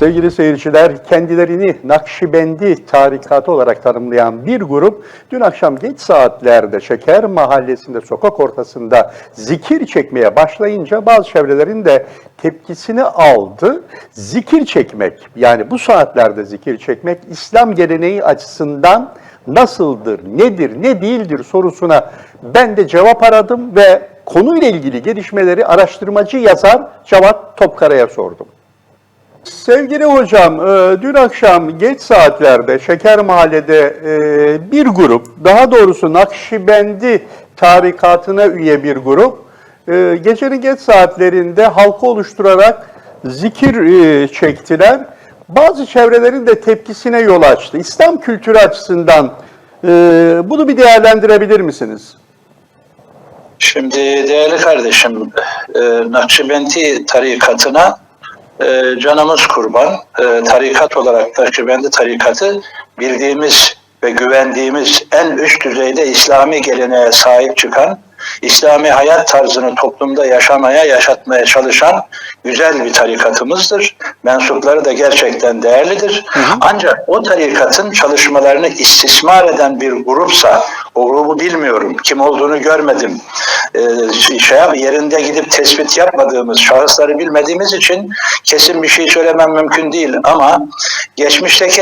Sevgili seyirciler, kendilerini Nakşibendi tarikatı olarak tanımlayan bir grup dün akşam geç saatlerde Şeker Mahallesi'nde sokak ortasında zikir çekmeye başlayınca bazı çevrelerin de tepkisini aldı. Zikir çekmek yani bu saatlerde zikir çekmek İslam geleneği açısından nasıldır, nedir, ne değildir sorusuna ben de cevap aradım ve konuyla ilgili gelişmeleri araştırmacı yazar Cevat Topkara'ya sordum. Sevgili hocam, e, dün akşam geç saatlerde Şeker Mahalle'de e, bir grup, daha doğrusu Nakşibendi tarikatına üye bir grup, e, gecenin geç saatlerinde halka oluşturarak zikir çektiler. Bazı çevrelerin de tepkisine yol açtı. İslam kültürü açısından bunu bir değerlendirebilir misiniz? Şimdi değerli kardeşim, Nakşibendi tarikatına e, canımız kurban. E, tarikat olarak Nakşibendi tarikatı bildiğimiz ve güvendiğimiz en üst düzeyde İslami geleneğe sahip çıkan, İslami hayat tarzını toplumda yaşamaya, yaşatmaya çalışan güzel bir tarikatımızdır. Mensupları da gerçekten değerlidir. Ancak o tarikatın çalışmalarını istismar eden bir grupsa, o grubu bilmiyorum, kim olduğunu görmedim. Ee, şey yap- yerinde gidip tespit yapmadığımız, şahısları bilmediğimiz için kesin bir şey söylemem mümkün değil. Ama geçmişteki